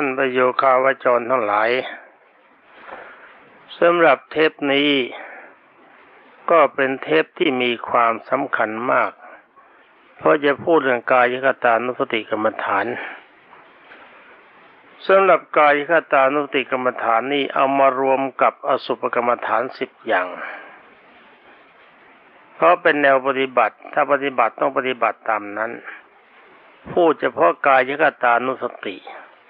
ท่านประโยคาวจรทั้งหลายสำหรับเทปนี้ ก็เป็นเทปที่มีความสำคัญมาก เพราะจะพูดเรื่องกายคตานุสติกรรมฐานสำหรับกายคตานุสติกรรมฐานนี้เอามารวมกับอสุภกรรมฐานสิบอย่าง เพราะเป็นแนวปฏิบัติ ถ้าปฏิบัติต้องปฏิบัติตามนั้นพูดเฉพาะกายคตานุสติ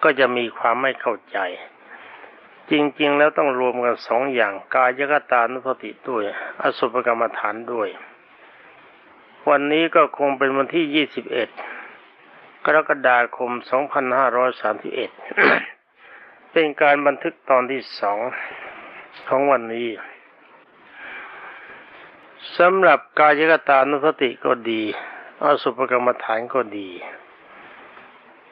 ก็จะมีความไม่เข้าใจ จริง ๆ แล้วต้องรวมกันสองอย่างกายกตานุสติด้วย อสุภกรรมฐานด้วย วันนี้ก็คงเป็นวันที่ 21 กรกฎาคม 2531 เป็นการบันทึกตอนที่สองของวันนี้สำหรับกายกตานุสติก็ดีอสุภกรรมฐานก็ดี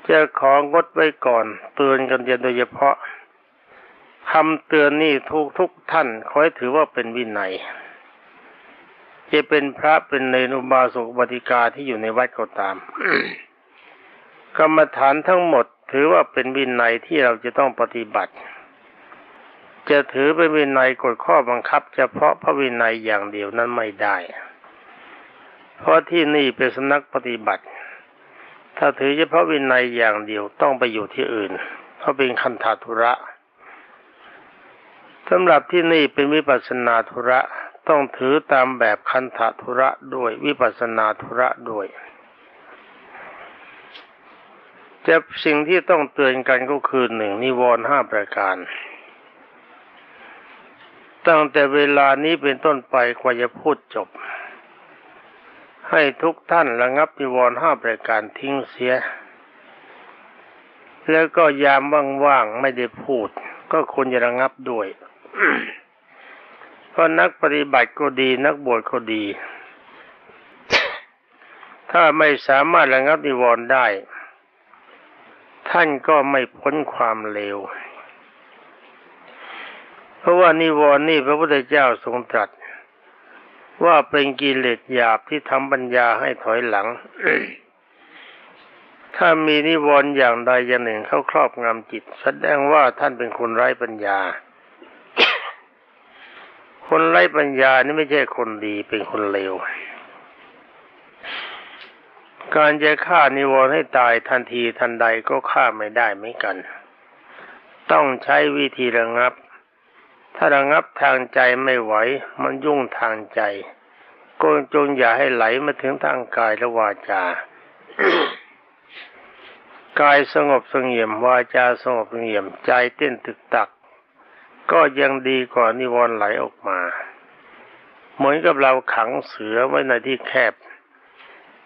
จะของดไว้ก่อน เตือนกันเดียโดยเฉพาะคำเตือนนี่ทุกทุกท่านขอให้ถือว่าเป็นวินัย จะเป็นพระเป็นเนรุบาสุบติกาที่อยู่ในวัดก็ตาม กรรมฐานทั้งหมดถือว่าเป็นวินัยที่เราจะต้องปฏิบัติ จะถือเป็นวินัยกฎข้อบังคับ เฉพาะพระวินัยอย่างเดียวนั้นไม่ได้ เพราะที่นี่เป็นสนักปฏิบัติ ถ้าถือเฉพาะวินัยอย่างเดียวต้องไปอยู่ที่อื่น เพราะเป็นคันธาธุระสำหรับที่นี่เป็นวิปัสนาธุระต้องถือตามแบบคันธาธุระด้วยวิปัสนาธุระด้วยจะสิ่งที่ต้องเตือนกันก็คือหนึ่งนิวรณ์ห้าประการ ตั้งแต่เวลานี้เป็นต้นไปกว่าจะพูดจบ ให้ทุกท่านระงับนิวรณ์ห้าประการทิ้งเสีย แล้วก็ยามว่างๆไม่ได้พูด ก็ควรจะระงับด้วย เพราะนักปฏิบัติก็ดีนักบวชก็ดี ถ้าไม่สามารถระงับนิวรณ์ได้ ท่านก็ไม่พ้นความเลว เพราะว่านิวรณ์นี่พระพุทธเจ้าทรงตรัส ว่าเป็นกิเลสหยาบที่ทำปัญญาให้ถอยหลัง ถ้ามีนิวรณ์อย่างใดอย่างหนึ่งเข้าครอบงำจิต แสดงว่าท่านเป็นคนไร้ปัญญา คนไร้ปัญญานี่ไม่ใช่คนดีเป็นคนเลว การจะฆ่านิวรณ์ให้ตายทันทีทันใดก็ฆ่าไม่ได้เหมือนกัน ต้องใช้วิธีระงับ ถ้าระงับทางใจไม่ไหว มันยุ่งทางใจก็จงอย่าให้ไหลมาถึงทางกายและวาจา กายสงบสงเงียมวาจาสงบสงเงียมใจเต้นตึกตัก ก็ยังดีกว่านิวรณ์ไหลออกมา เหมือนกับเราขังเสือไว้ในที่แคบ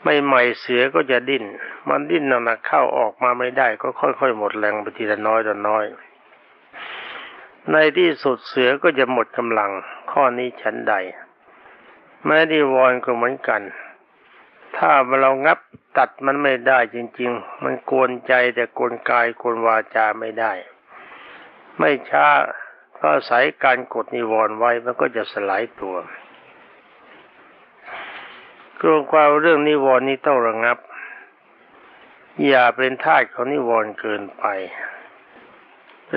ไม่ใหม่เสือก็จะดิ้น มันดิ้นหนักเข้าออกมาไม่ได้ ก็ค่อยๆหมดแรงไปทีละน้อยละน้อย ในที่สุดเสือก็จะหมดกำลัง ข้อนี้ฉันใด แม้ดีวอนก็เหมือนกัน ถ้าเรางับตัดมันไม่ได้จริง ๆ มันกวนใจแต่กวนกายกวนวาจาไม่ได้ ไม่ช้าเพราะสายการกดนิวรณ์ไว้มันก็จะสลายตัวกลัวความเรื่องนิวรณ์นี้ต้องระงับ อย่าเป็นทาสของนิวรณ์เกินไป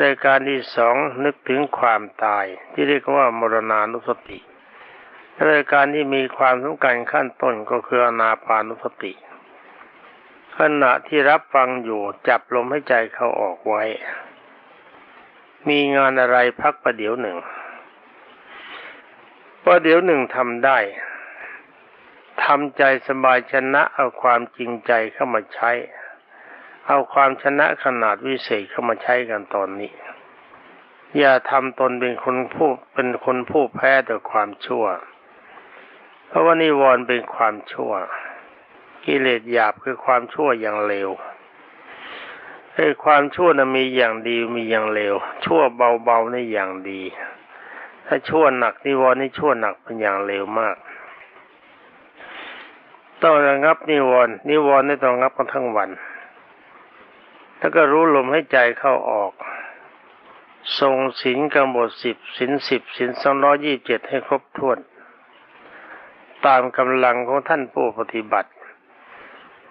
รายการที่สองนึกถึงความตาย ที่เรียกว่ามรณานุสติรายการที่มีความสำคัญขั้นต้นก็คืออนาปานุสติ ขณะที่รับฟังอยู่จับลมให้ใจเขาออกไว้ มีงานอะไรพักประเดี๋ยวหนึ่งประเดี๋ยวหนึ่งทำได้ทำใจสบายชนะเอาความจริงใจเข้ามาใช้ เอาความชนะขนาดวิเศษเข้ามาใช้กันตอนนี้ อย่าทำตนเป็นคนผู้เป็นคนผู้แพ้ต่อความชั่ว เพราะว่านิวรณ์เป็นความชั่ว กิเลสหยาบคือความชั่วอย่างเลวไอ้ความชั่วนะมีอย่างดีมีอย่างเลว ชั่วเบาๆนี่อย่างดี ถ้าชั่วหนักนิวรณ์นี่ชั่วหนักเป็นอย่างเลวมากต้องระงับนิวรณ์นิวรณ์นี่ต้องระงับกันทั้งวัน แล้วก็รู้ลมให้ใจเข้าออก ทรงศีลกำหนดสิบศีลสิบศีลสองร้อยี่เจ็ดให้ครบถ้วน ตามกำลังของท่านผู้ปฏิบัติ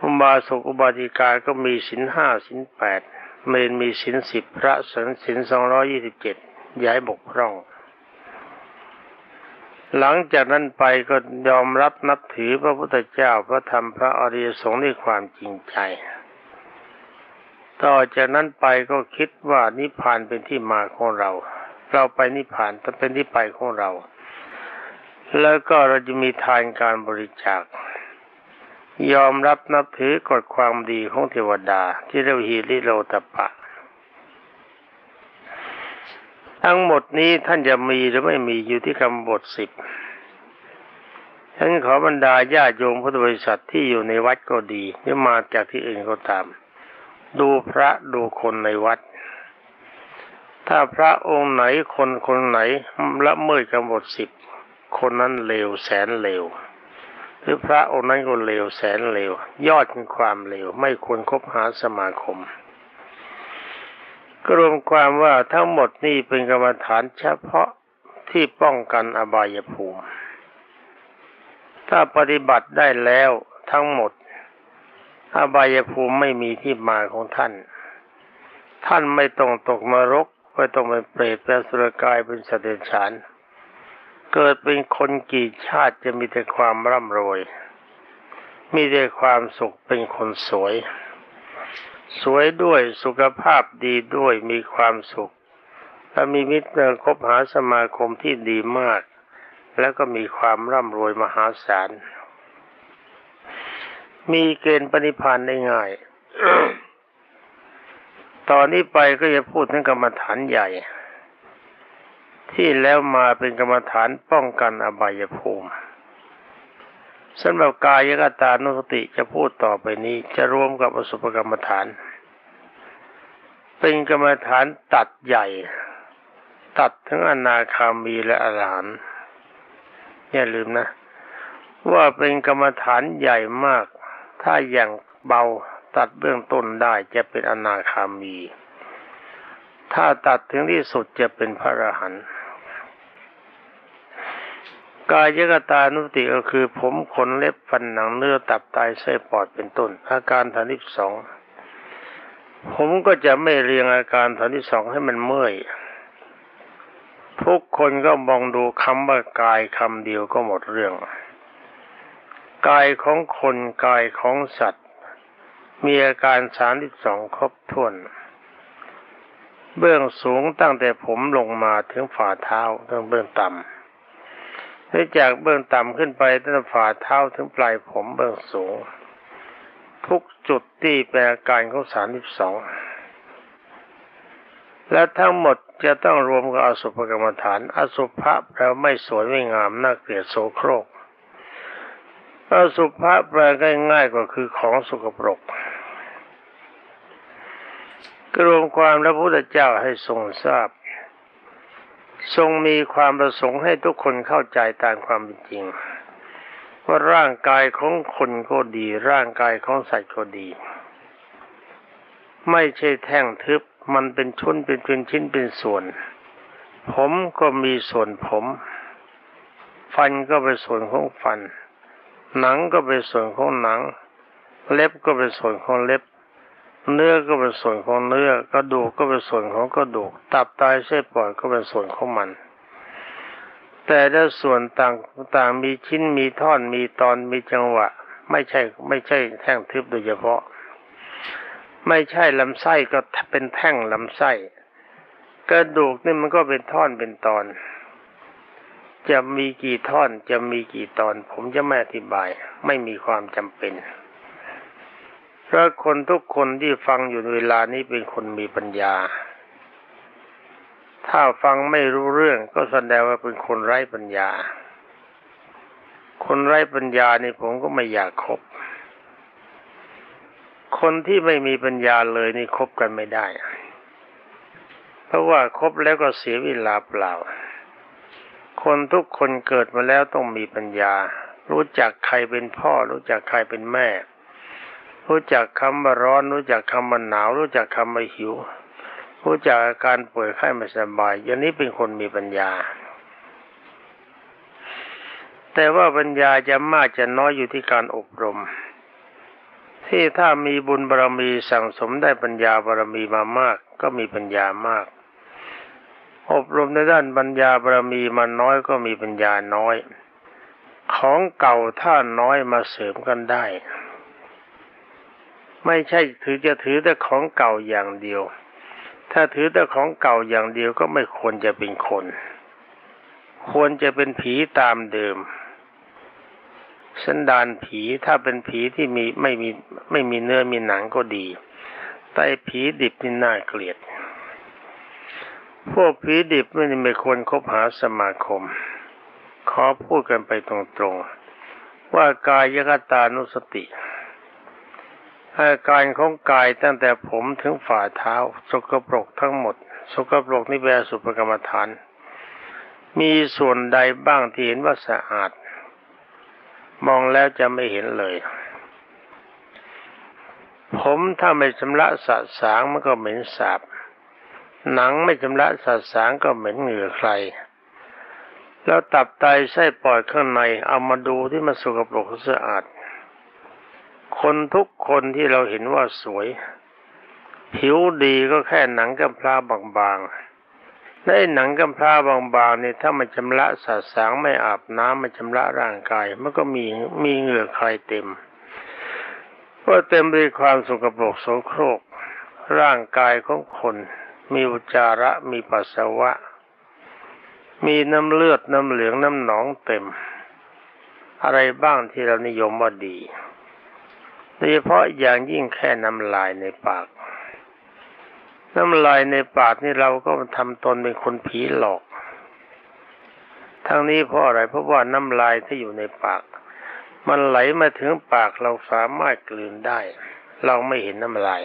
อุบาสกอุบาสิกาก็มีศีลห้าศีลแปดเมนมีศีลสิบพระสนศีลสองร้อยี่สิบเจ็ดย้ายบกพร่อง หลังจากนั้นไปก็ยอมรับนับถือพระพุทธเจ้าพระธรรมพระอริยสงฆ์ด้วยความจริงใจ ต่อจากนั้นไปก็คิดว่านิพพานเป็นที่มาของเรา เราไปนิพพานต้องเป็นที่ไปของเรา แล้วก็เราจะมีทานการบริจาค ยอมรับนับถือกฎความดีของเทวดาที่เรียกว่าฮีริโลตปะ ทั้งหมดนี้ท่านจะมีหรือไม่มีอยู่ที่คำบทสิบฉันขอบรรดาญาโยมพุทธบริษัทที่อยู่ในวัดก็ดีหรือมาจากที่อื่นก็ตาม ดูพระดูคนในวัด ถ้าพระองค์ไหนคนคนไหนละเมิดคำบทสิบคนนั้นเลวแสนเลวหรือพระองค์นั้นก็เลวแสนเลว ยอดคือความเลวไม่ควรคบหาสมาคมก็รวมความว่าทั้งหมดนี่เป็นกรรมฐานเฉพาะที่ป้องกันอบายภูมิ ถ้าปฏิบัติได้แล้วทั้งหมด อบายภูมิไม่มีที่มาของท่าน ท่านไม่ต้องตกนรกไม่ต้องเป็นเปรตเป็นสุรกายเป็นสัตว์เดรัจฉานเกิดเป็นคนกี่ชาติจะมีแต่ความร่ำรวย มีแต่ความสุขเป็นคนสวย สวยด้วยสุขภาพดีด้วยมีความสุข และมีมิตรคบหาสมาคมที่ดีมาก แล้วก็มีความร่ำรวยมหาศาล มีเกณฑ์ปณิพานได้ง่ายตอนนี้ไปก็จะพูดถึงกรรมฐานใหญ่ ที่แล้วมาเป็นกรรมฐานป้องกันอบายภูมิสำหรับกายกตานุสติจะพูดต่อไปนี้จะรวมกับอสุภกรรมฐาน เป็นกรรมฐานตัดใหญ่ ตัดทั้งอนาคามีและอรหันต์อย่าลืมนะ ว่าเป็นกรรมฐานใหญ่มาก ถ้าอย่างเบาตัดเบื้องต้นได้จะเป็นอนาคามี ถ้าตัดถึงที่สุดจะเป็นพระอรหันต์กายกตานุสติก็คือผมขนเล็บฟันหนังเนื้อตับไตไส้ปอดเป็นต้น อาการฐานที่สองผมก็จะไม่เรียงอาการฐานที่สองให้มันเมื่อยทุกคนก็มองดูคำว่ากายคำเดียวก็หมดเรื่อง กายของคนกายของสัตว์ มีอาการสามที่สองครบถ้วน เบื้องสูงตั้งแต่ผมลงมาถึงฝ่าเท้าถึงเบื้องต่ำและจากเบื้องต่ำขึ้นไปตั้งแต่ฝ่าเท้าถึงปลายผมเบื้องสูง ทุกจุดที่เป็นอาการของสามที่สองและทั้งหมดจะต้องรวมกับอสุภกรรมฐาน อสุภะแปลไม่สวยไม่งามน่าเกลียดโสโครก อสุภะแปลง่ายๆก็คือของสกปรกกรวมความพระพุทธเจ้าให้ทรงทราบ ทรงมีความประสงค์ให้ทุกคนเข้าใจตามความเป็นจริงว่าร่างกายของคนก็ดี ร่างกายของสัตว์ก็ดี ไม่ใช่แท่งทึบมันเป็นชุนเป็นเป็นชิ้นเป็นส่วน ผมก็มีส่วนผม ฟันก็เป็นส่วนของฟัน หนังก็เป็นส่วนของหนัง เล็บก็เป็นส่วนของเล็บ เนื้อก็เป็นส่วนของเนื้อกระดูกก็เป็นส่วนของกระดูก ตับไตเส้นปอดก็เป็นส่วนของมัน แต่ละส่วนต่างต่างมีชิ้นมีท่อนมีตอนมีจังหวะ ไม่ใช่ไม่ใช่แท่งทึบโดยเฉพาะ ไม่ใช่ลำไส้ก็เป็นแท่งลำไส้ กระดูกนี่มันก็เป็นท่อนเป็นตอน จะมีกี่ท่อนจะมีกี่ตอน ผมจะไม่อธิบาย ไม่มีความจำเป็นเพราะคนทุกคนที่ฟังอยู่ในเวลานี้เป็นคนมีปัญญา ถ้าฟังไม่รู้เรื่องก็แสดงว่าเป็นคนไร้ปัญญา คนไร้ปัญญานี่ผมก็ไม่อยากคบ คนที่ไม่มีปัญญาเลยนี่คบกันไม่ได้ เพราะว่าคบแล้วก็เสียเวลาเปล่า คนทุกคนเกิดมาแล้วต้องมีปัญญา รู้จักใครเป็นพ่อ รู้จักใครเป็นแม่ รู้จักคำว่าร้อน รู้จักคำว่าหนาว รู้จักคำว่าหิว รู้จักอาการป่วยไข้ไม่สบายอย่างนี้เป็นคนมีปัญญา แต่ว่าปัญญาจะมากจะน้อยอยู่ที่การอบรมทที่ถ้ามีบุญบารมีสั่งสมได้ปัญญาบารมีมามาก ก็มีปัญญามาก อบรมในด้านปัญญาบารมีมาน้อยก็มีปัญญาน้อย ของเก่าถ้าน้อยมาเสริมกันได้ ไม่ใช่ถือจะถือแต่ของเก่าอย่างเดียว ถ้าถือแต่ของเก่าอย่างเดียวก็ไม่ควรจะเป็นคน ควรจะเป็นผีตามเดิมสันดานผีถ้าเป็นผีที่มีไม่มีไม่มีเนื้อมีหนังก็ดี แต่ผีดิบนี่น่าเกลียด พวกผีดิบไม่ไม่ควรคบหาสมาคม ขอพูดกันไปตรงๆ ว่ากายยกตานุสติอาการของกายตั้งแต่ผมถึงฝ่าเท้า สกปรกทั้งหมด สกปรกนี่แปลสุภกรรมฐาน มีส่วนใดบ้างที่เห็นว่าสะอาด มองแล้วจะไม่เห็นเลย ผมถ้าไม่ชำระสะสางมันก็เหม็นสาบ หนังไม่ชำระสะสางก็เหม็นเหงื่อใคร แล้วตับไตไส้ปอดข้างในเอามาดูที่มันสกปรกสะอาด คนทุกคนที่เราเห็นว่าสวย ผิวดีก็แค่หนังกำพร้าบางๆและไอ้หนังกำพร้าบางๆนี่ถ้ามันชำระสะสางไม่อาบน้ำไม่ชำระร่างกายมันก็มีมีเหงื่อใครเต็มก็เต็มด้วยความสกปรกโสโครกร่างกายของคน มีอุจจาระมีปัสสาวะ มีน้ำเลือดน้ำเหลืองน้ำหนองเต็ม อะไรบ้างที่เรานิยมว่าดีโดยเฉพาะอย่างยิ่งแค่น้ำลายในปาก น้ำลายในปากนี่เราก็ทำตนเป็นคนผีหลอก ทั้งนี้เพราะอะไรเพราะว่าน้ำลายที่อยู่ในปาก มันไหลมาถึงปากเราสามารถกลืนได้ เราไม่เห็นน้ำลาย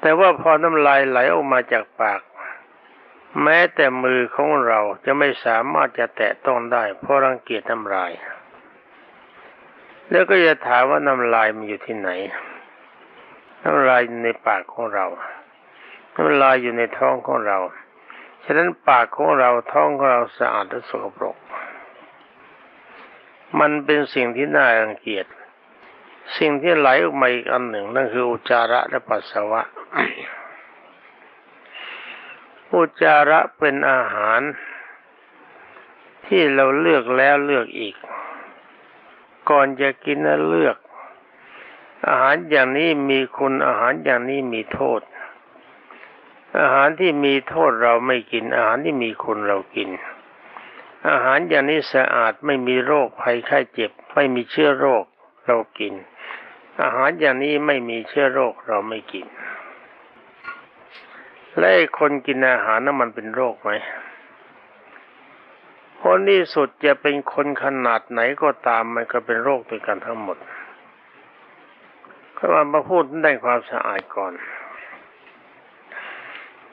แต่ว่าพอน้ำลายไหลออกมาจากปาก แม้แต่มือของเราจะไม่สามารถจะแตะต้องได้ เพราะรังเกียจน้ำลาย แล้วก็จะถามว่าน้ำลายมันอยู่ที่ไหน น้ำลายในปากของเรา น้ำลายอยู่ในท้องของเรา ฉะนั้นปากของเราท้องของเราสะอาดและสกปรก มันเป็นสิ่งที่น่ารังเกียจสิ่งที่ไหลออกมาอีกอันหนึ่งนั่นคืออุจจาระและปัสสาวะ อุจจาระเป็นอาหาร ที่เราเลือกแล้วเลือกอีก ก่อนจะกินนะเลือก อาหารอย่างนี้มีคุณอาหารอย่างนี้มีโทษ อาหารที่มีโทษเราไม่กิน อาหารที่มีคุณเรากิน อาหารอย่างนี้สะอาดไม่มีโรคภัยไข้เจ็บ ไม่มีเชื้อโรคเรากิน อาหารอย่างนี้ไม่มีเชื้อโรคเราไม่กิน และคนกินอาหารนั้นมันเป็นโรคไหมคนที่สุดจะเป็นคนขนาดไหนก็ตามมันก็เป็นโรคด้วยกันทั้งหมดก็มามาพูดได้ความสะอาดก่อน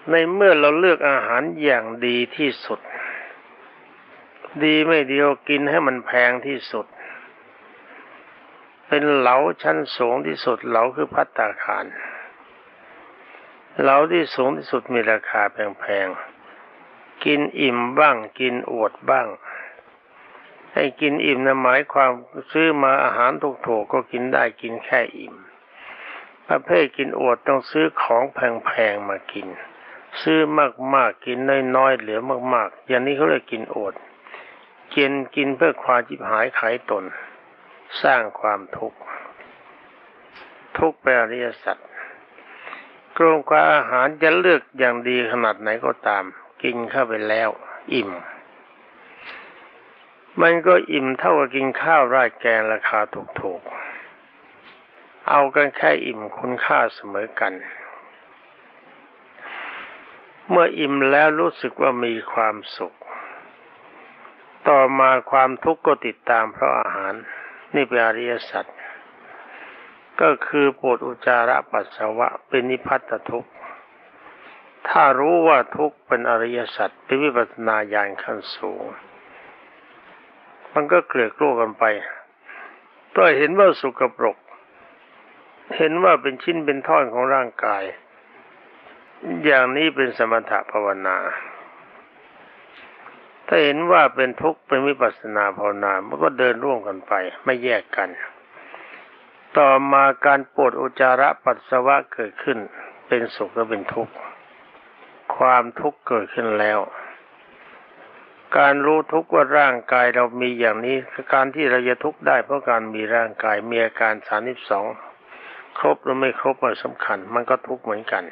ในเมื่อเราเลือกอาหารอย่างดีที่สุด ดีไม่เดียวกินให้มันแพงที่สุด เป็นเหลาชั้นสูงที่สุดเหลาคือพัตตาคาร เหลาที่สูงที่สุดมีราคาแพงๆ กินอิ่มบ้างกินอวดบ้าง ให้กินอิ่มนะหมายความซื้อมาอาหารถูกๆก็กินได้กินแค่อิ่ม ประเภทกินอวดต้องซื้อของแพงๆมากิน ซื้อมากๆกินน้อยๆเหลือมากๆ อย่างนี้เขาเรียกกินอวดกินกินเพื่อความจิบหายขายตน สร้างความทุกข์ทุกข์เป็นอริยสัจ กรงกว่าอาหารจะเลือกอย่างดีขนาดไหนก็ตาม กินเข้าไปแล้ว อิ่ม มันก็อิ่มเท่ากับกินข้าวราดแกงราคาถูกๆ เอากันแค่อิ่มคุณค่าเสมอกัน เมื่ออิ่มแล้วรู้สึกว่ามีความสุข ต่อมาความทุกข์ก็ติดตามเพราะอาหาร นี่เป็นอริยสัจ ก็คือปวดอุจจาระปัสสาวะเป็นนิพพัตทุกข์ ถ้ารู้ว่าทุกข์เป็นอริยสัจเป็นวิปัสนาญาณขั้นสูง มันก็เกลือกลัวกันไปก็เห็นว่าสุกปรก เห็นว่าเป็นชิ้นเป็นท่อนของร่างกาย อย่างนี้เป็นสมถภาวนา ถ้าเห็นว่าเป็นทุกข์เป็นวิปัสนาภาวนา มันก็เดินร่วมกันไป ไม่แยกกัน ต่อมาการปวดอุจจาระปัสสาวะเกิดขึ้น เป็นสุขและเป็นทุกข์ ความทุกข์เกิดขึ้นแล้ว การรู้ทุกข์ว่าร่างกายเรามีอย่างนี้การที่เราจะทุกข์ได้เพราะการมีร่างกายมีอาการสามสิบสองครบหรือไม่ครบมันสำคัญ มันก็ทุกข์เหมือนกัน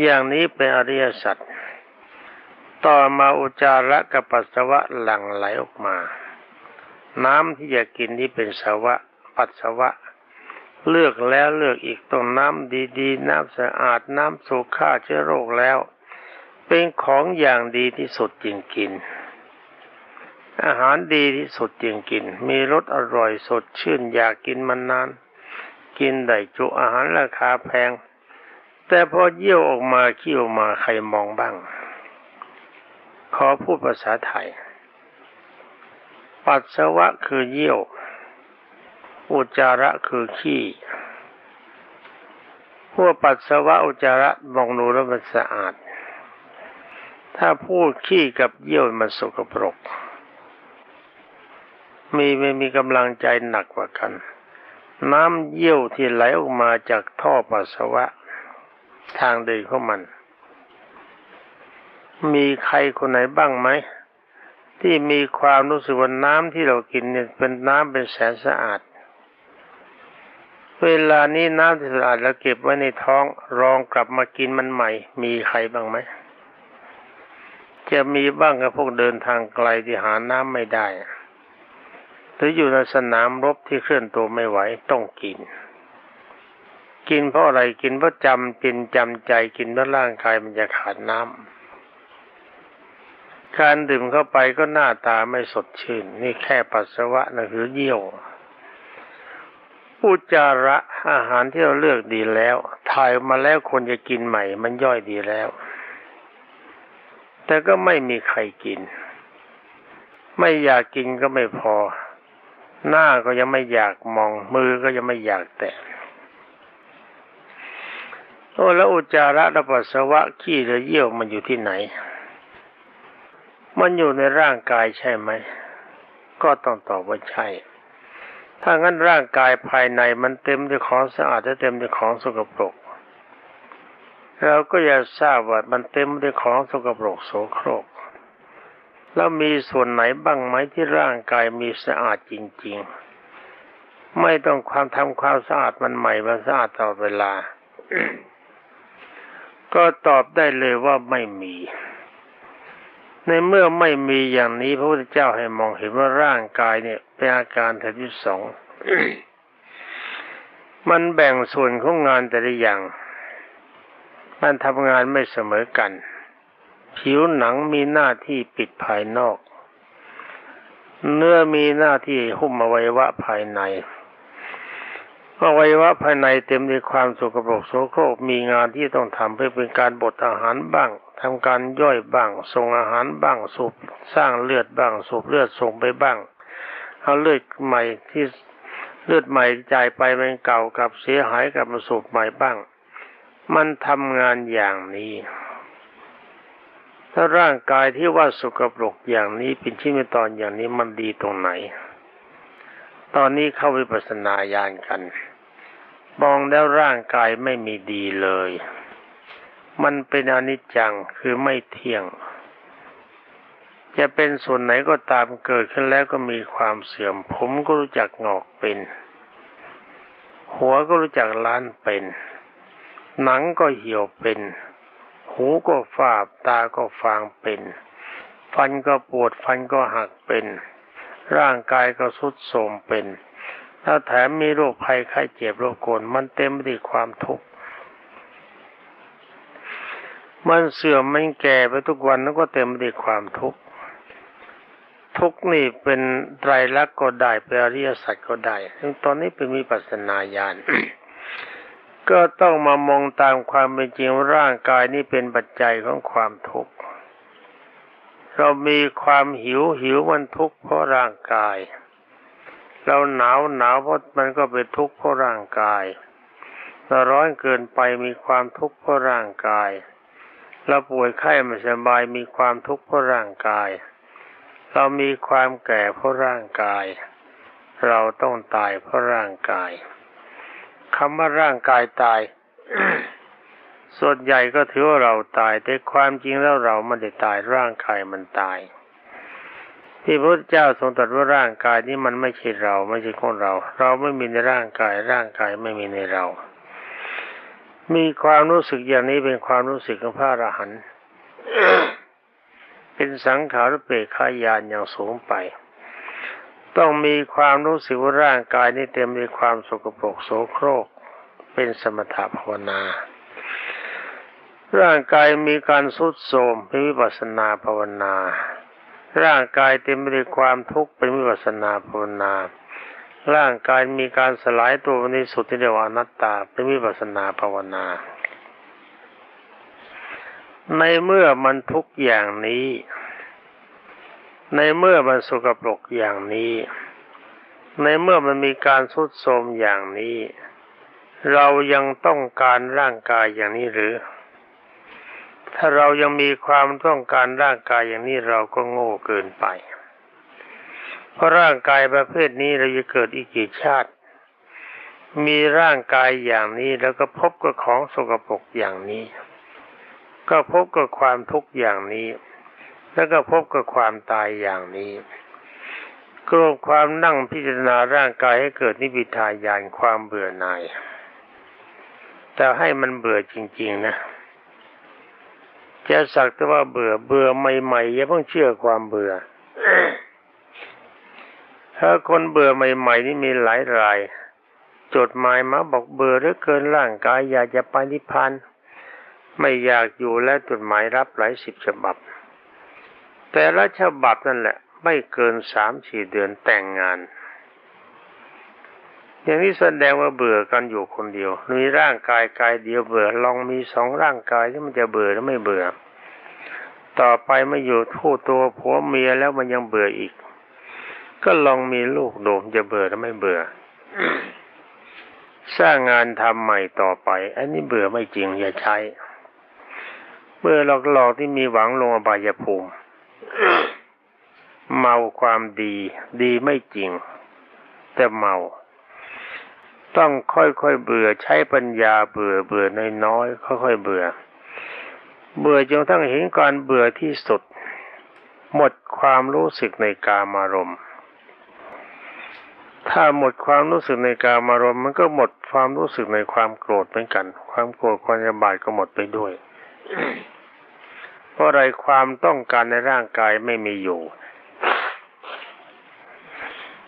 อย่างนี้เป็นอริยสัจต่อมาอุจจาระกับปัสสาวะหลั่งไหลออกมา น้ำที่จะกินที่เป็นสาวะ ปัสสาวะ เลือกแล้วเลือกอีกต้องน้ำดีๆ น้ำสะอาดน้ำสูฆ่าเชื้อโรคแล้ว เป็นของอย่างดีที่สุดจริงกิน อาหารดีที่สุดจริงกิน มีรสอร่อยสดชื่นอยากกินมันนาน กินได้จุอาหารราคาแพง แต่พอเยี่ยวออกมาขี้ออกมาใครมองบ้าง ขอพูดภาษาไทย ปัสสาวะคือเยี่ยว อุจจาระคือขี้พวกปัสสาวะอุจจาระมองดูแล้วมันสะอาด ถ้าพูดขี้กับเยี่ยวมันสกปรก มีไม่มีกำลังใจหนักกว่ากัน น้ำเยี่ยวที่ไหลออกมาจากท่อปัสสาวะ ทางเดินของมัน มีใครคนไหนบ้างไหม ที่มีความรู้สึกว่าน้ำที่เรากินเนี่ยเป็นน้ำเป็นแสนสะอาด เวลานี้น้ำที่สะอาดเราเก็บไว้ในท้องรองกลับมากินมันใหม่ มีใครบ้างไหมจะมีบ้างกับพวกเดินทางไกลที่หาน้ำไม่ได้ หรืออยู่ในสนามรบที่เคลื่อนตัวไม่ไหวต้องกิน กินเพราะอะไรกินเพราะจำเป็นจำใจกินเพราะร่างกายมันจะขาดน้ำ การดื่มเข้าไปก็หน้าตาไม่สดชื่น นี่แค่ปัสสาวะนะคือเยี่ยวอุจจาระอาหารที่เราเลือกดีแล้วถ่ายมาแล้วคนจะกินใหม่ มันย่อยดีแล้ว แต่ก็ไม่มีใครกิน ไม่อยากกินก็ไม่พอ หน้าก็ยังไม่อยากมอง มือก็ยังไม่อยากแตะโอ้แล้วอุจจาระและปัสสาวะขี้หรือเยี่ยวมันอยู่ที่ไหน มันอยู่ในร่างกายใช่ไหม ก็ต้องตอบว่าใช่ ถ้างั้นร่างกายภายในมันเต็มด้วยของสะอาดและเต็มด้วยของสกปรก เราก็อยากทราบว่ามันเต็มด้วยของสกปรกโสโครก แล้วมีส่วนไหนบ้างไหมที่ร่างกายมีสะอาดจริง ๆ ไม่ต้องความทำความสะอาดมันใหม่มันสะอาดตลอดเวลา ก็ตอบได้เลยว่าไม่มี ในเมื่อไม่มีอย่างนี้พระพุทธเจ้าให้มองเห็นว่าร่างกายเนี่ยเป็นอาการทันที่สองมันแบ่งส่วนของงานแต่ละอย่าง มันทำงานไม่เสมอกัน ผิวหนังมีหน้าที่ปิดภายนอก เนื้อมีหน้าที่หุ้มอวัยวะภายใน อวัยวะภายในเต็มด้วยความสกปรกโสโครกมีงานที่ต้องทำเพื่อเป็นการบดอาหารบ้างทำการย่อยบ้างส่งอาหารบ้างสูบสร้างเลือดบ้างสูบเลือดส่งไปบ้างเอาเลือดใหม่ที่เลือดใหม่จ่ายไปเป็นเก่ากับเสียหายกับมาสูบใหม่บ้าง มันทำงานอย่างนี้ ถ้าร่างกายที่ว่าสกปรกอย่างนี้เป็นชิ้นเป็นตอนอย่างนี้มันดีตรงไหนตอนนี้เข้าวิปัสสนาญาณกัน มองแล้วร่างกายไม่มีดีเลย มันเป็นอนิจจังคือไม่เที่ยง จะเป็นส่วนไหนก็ตามเกิดขึ้นแล้วก็มีความเสื่อม ผมก็รู้จักงอกเป็น หัวก็รู้จักล้านเป็น หนังก็เหี่ยวเป็น หูก็ฝาบตาก็ฟางเป็น ฟันก็ปวดฟันก็หักเป็น ร่างกายก็ทรุดโทรมเป็น ถ้าแถมมีโรคภัยไข้เจ็บโรคโกรนมันเต็มไปด้วยความทุกข์มันเสื่อมมันแก่ไปทุกวันแล้วก็เต็มไปด้วยความทุกข์ทุกข์นี่เป็นไตรลักษณ์ก็ได้เป็นอริยสัจก็ได้ซึ่งตอนนี้เป็นมีปัสนาญาณก็ต้องมามองตามความเป็นจริงว่าร่างกายนี่เป็นปัจจัยของความทุกข์เรามีความหิวหิวมันทุกข์เพราะร่างกาย เราหนาวหนาวเพราะมันก็เป็นทุกข์เพราะร่างกาย เราร้อนเกินไปมีความทุกข์เพราะร่างกาย เราป่วยไข้ไม่สบายมีความทุกข์เพราะร่างกาย เรามีความแก่เพราะร่างกาย เราต้องตายเพราะร่างกายคำว่าร่างกายตาย ส่วนใหญ่ก็ถือว่าเราตาย แต่ความจริงแล้วเราไม่ได้ตายร่างกายมันตาย ที่พระพุทธเจ้าทรงตรัสว่าร่างกายนี้มันไม่ใช่เรา ไม่ใช่ของเรา เราไม่มีในร่างกายร่างกายไม่มีในเรา มีความรู้สึกอย่างนี้เป็นความรู้สึกของพระอรหันต์เป็นสังขารเปรขายานอย่างสูงไป ต้องมีความรู้สึกว่าร่างกายนี้เต็มด้วยความสกปรกโสโครก เป็นสมถภาวนา ร่างกายมีการสุดโทรมเป็นวิปัสสนาภาวนา ร่างกายเต็มไปด้วยความทุกข์เป็นวิปัสนาภาวนา ร่างกายมีการสลายตัวในสุดที่เรียกว่าอนัตตาเป็นวิปัสนาภาวนา ในเมื่อมันทุกข์อย่างนี้ ในเมื่อมันสกปรกอย่างนี้ ในเมื่อมันมีการสุดโทรมอย่างนี้ เรายังต้องการร่างกายอย่างนี้หรือ ถ้าเรายังมีความต้องการร่างกายอย่างนี้เราก็โง่เกินไป เพราะร่างกายประเภทนี้เราจะเกิดอีกกี่ชาติ มีร่างกายอย่างนี้แล้วก็พบกับของสกปรกอย่างนี้ ก็พบกับความทุกข์อย่างนี้ แล้วก็พบกับความตายอย่างนี้กรวมความนั่งพิจารณาร่างกายให้เกิดนิพพิทายานความเบื่อหน่าย แต่ให้มันเบื่อจริง ๆ นะ จะสักแต่ว่าเบื่อเบื่อใหม่ๆอย่าเพิ่งเชื่อความเบื่อถ้าคนเบื่อใหม่ ๆ นี่มีหลายราย จดหมายมาบอกเบื่อเหลือเกินร่างกายอยากจะไปนิพพานไม่อยากอยู่และจดหมายรับหลายสิบฉบับ แต่ละฉบับนั่นแหละ ไม่เกินสามสี่เดือนแต่งงาน อย่างนี้แสดงว่าเบื่อกันอยู่คนเดียว มีร่างกายกายเดียวเบื่อ ลองมีสองร่างกายที่มันจะเบื่อหรือไม่เบื่อ ต่อไปไม่อยู่ทู่ตัวผัวเมียแล้วมันยังเบื่ออีก ก็ลองมีลูกโดมจะเบื่อหรือไม่เบื่อ สร้างงานทำใหม่ต่อไป อันนี้เบื่อไม่จริงอย่าใช้ เบื่อหลอกๆที่มีหวังลงอบายภูมิ เมาความดี ดีไม่จริง แต่เมา ต้องค่อยๆเบื่อใช้ปัญญาเบื่อเบื่อน้อยๆค่อยๆเบื่อ เบื่อจนทั้งเห็นการเบื่อที่สุด หมดความรู้สึกในกามารมณ์ ถ้าหมดความรู้สึกในกามารมณ์มันก็หมดความรู้สึกในความโกรธเหมือนกัน ความโกรธความยาบาดก็หมดไปด้วย เพราะอะไรความต้องการในร่างกายไม่มีอยู่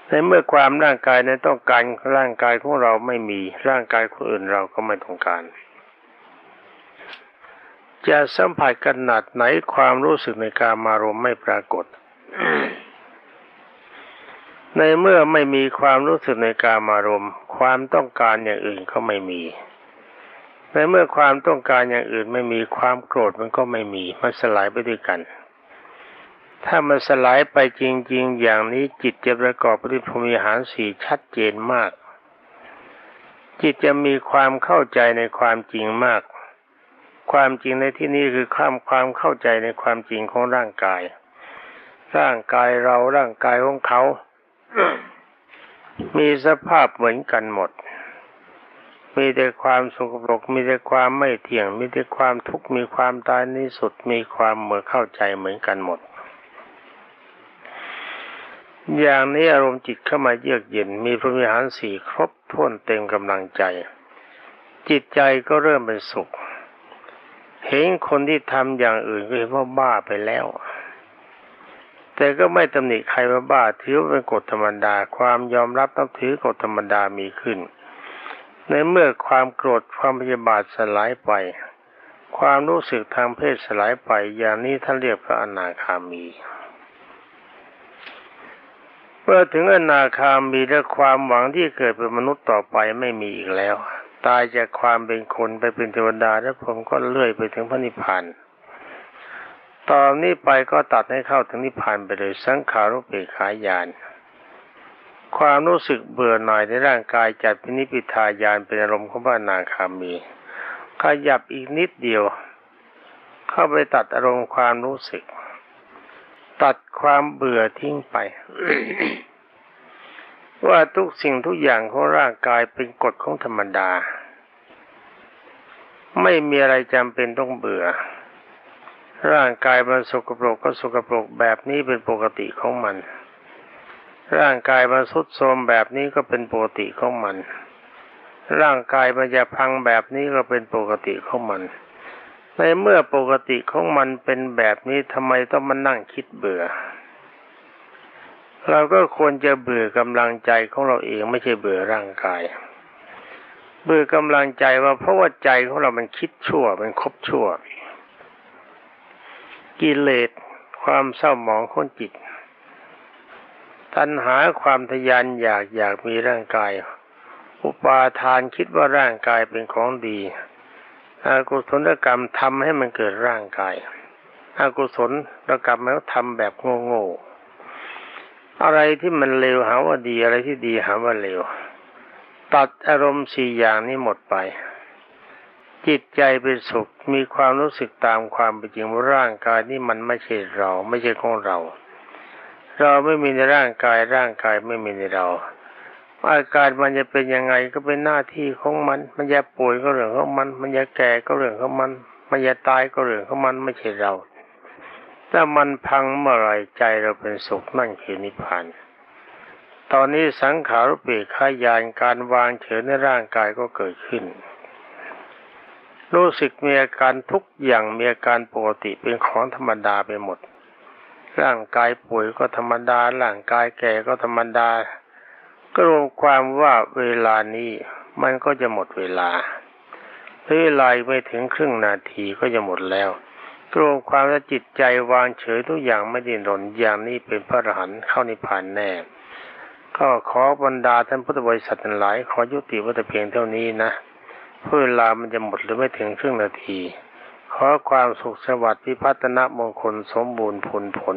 ในเมื่อความร่างกายนั้นต้องการร่างกายของเราไม่มีร่างกายคนอื่นเราก็ไม่ต้องการ จะสัมผัสขนาดไหนความรู้สึกในการมารมไม่ปรากฏ ในเมื่อไม่มีความรู้สึกในการมารมความต้องการอย่างอื่นก็ไม่มี ในเมื่อความต้องการอย่างอื่นไม่มีความโกรธมันก็ไม่มีมันสลายไปด้วยกัน ถ้ามันสลายไปจริง ๆ อย่างนี้จิตจะประกอบปด้วยพรหมิหารสี่ชัดเจนมาก จิตจะมีความเข้าใจในความจริงมาก ความจริงในที่นี้คือความความเข้าใจในความจริงของร่างกาย ร่างกายเราร่างกายของเขา มีสภาพเหมือนกันหมด มีแต่ความสกปรก มีแต่ความไม่เที่ยง มีแต่ความทุกข์มีความตายในสุดมีความเหมือเข้าใจเหมือนกันหมด อย่างนี้อารมณ์จิตเข้ามาเยือกเย็นมีพรหมิหารสี่ครบถ้วนเต็มกำลังใจ จิตใจก็เริ่มเป็นสุข เห็นคนที่ทำอย่างอื่นก็เห็นว่าบ้าไปแล้ว แต่ก็ไม่ตำหนิใครว่าบ้าถือเป็นกฎธรรมดา ความยอมรับต้องถือกฎธรรมดามีขึ้น ในเมื่อความโกรธความพยาบาทสลายไป ความรู้สึกทางเพศสลายไปอย่างนี้ท่านเรียกพระอนาคามี เมื่อถึงอนาคามีและความหวังที่เกิดเป็นมนุษย์ต่อไปไม่มีอีกแล้ว ตายจากความเป็นคนไปเป็นเทวดาแล้วผมก็เลื่อยไปถึงพระนิพพานตอนนี้ไปก็ตัดให้เข้าถึงนิพพานไปเลยสังขารุเปขายาน ความรู้สึกเบื่อหน่ายในร่างกายจัดเป็นนิพพิทายานเป็นอารมณ์ของพระอนาคามี ขยับอีกนิดเดียว เข้าไปตัดอารมณ์ความรู้สึก ตัดความเบื่อทิ้งไป ว่าทุกสิ่งทุกอย่างของร่างกายเป็นกฎของธรรมดา ไม่มีอะไรจำเป็นต้องเบื่อ ร่างกายมันสกปรกก็สกปรกแบบนี้เป็นปกติของมัน ร่างกายมันทรุดโทรมแบบนี้ก็เป็นปกติของมัน ร่างกายมันจะพังแบบนี้ก็เป็นปกติของมัน ในเมื่อปกติของมันเป็นแบบนี้ทำไมต้องมานั่งคิดเบื่อ เราก็ควรจะเบื่อกำลังใจของเราเองไม่ใช่เบื่อร่างกาย เบื่อกำลังใจว่าเพราะว่าใจของเรามันคิดชั่วมันคบชั่ว กิเลสความเศร้าหมองของจิต ตัณหาความทยานอยากอยากมีร่างกาย อุปาทานคิดว่าร่างกายเป็นของดี อากุศลกรรมทำให้มันเกิดร่างกายอากุศลกรรมแล้วทำแบบโง่ๆอะไรที่มันเลวหาว่าดีอะไรที่ดีหาว่าเลวตัดอารมณ์สี่อย่างนี้หมดไป จิตใจเป็นสุขมีความรู้สึกตามความเป็นจริงว่าร่างกายนี่มันไม่ใช่เรา ไม่ใช่ของเรา เราไม่มีในร่างกายร่างกายไม่มีในเรา อาการมันจะเป็นยังไงก็เป็นหน้าที่ของมัน มันจะป่วยก็เรื่องของมัน มันจะแก่ก็เรื่องของมัน มันจะตายก็เรื่องของมันไม่ใช่เรา ถ้ามันพังเมื่อไรใจเราเป็นสุขนั่นคือนิพพาน ตอนนี้สังขารุปเปกขายานการวางเฉยในร่างกายก็เกิดขึ้น รู้สึกมีอาการทุกอย่างมีอาการปกติเป็นของธรรมดาไปหมด ร่างกายป่วยก็ธรรมดา ร่างกายแก่ก็ธรรมดา ก็รวมความว่าเวลานี้มันก็จะหมดเวลาเวลาไม่ถึงครึ่งนาทีก็จะหมดแล้วรวมความว่าจิตใจวางเฉยทุกอย่างไม่ดิ้นรนอย่างนี้เป็นพระอรหันต์เข้านิพพานแน่ ก็ขอบรรดาท่านพุทธบริษัททั้งหลายขอยุติว้แต่เพียงเท่านี้นะเพราะเวลามันจะหมดหรือไม่ถึงครึ่งนาที ขอความสุขสวัสดิ์พิพัฒนมงคลสมบูรณ์ผลผล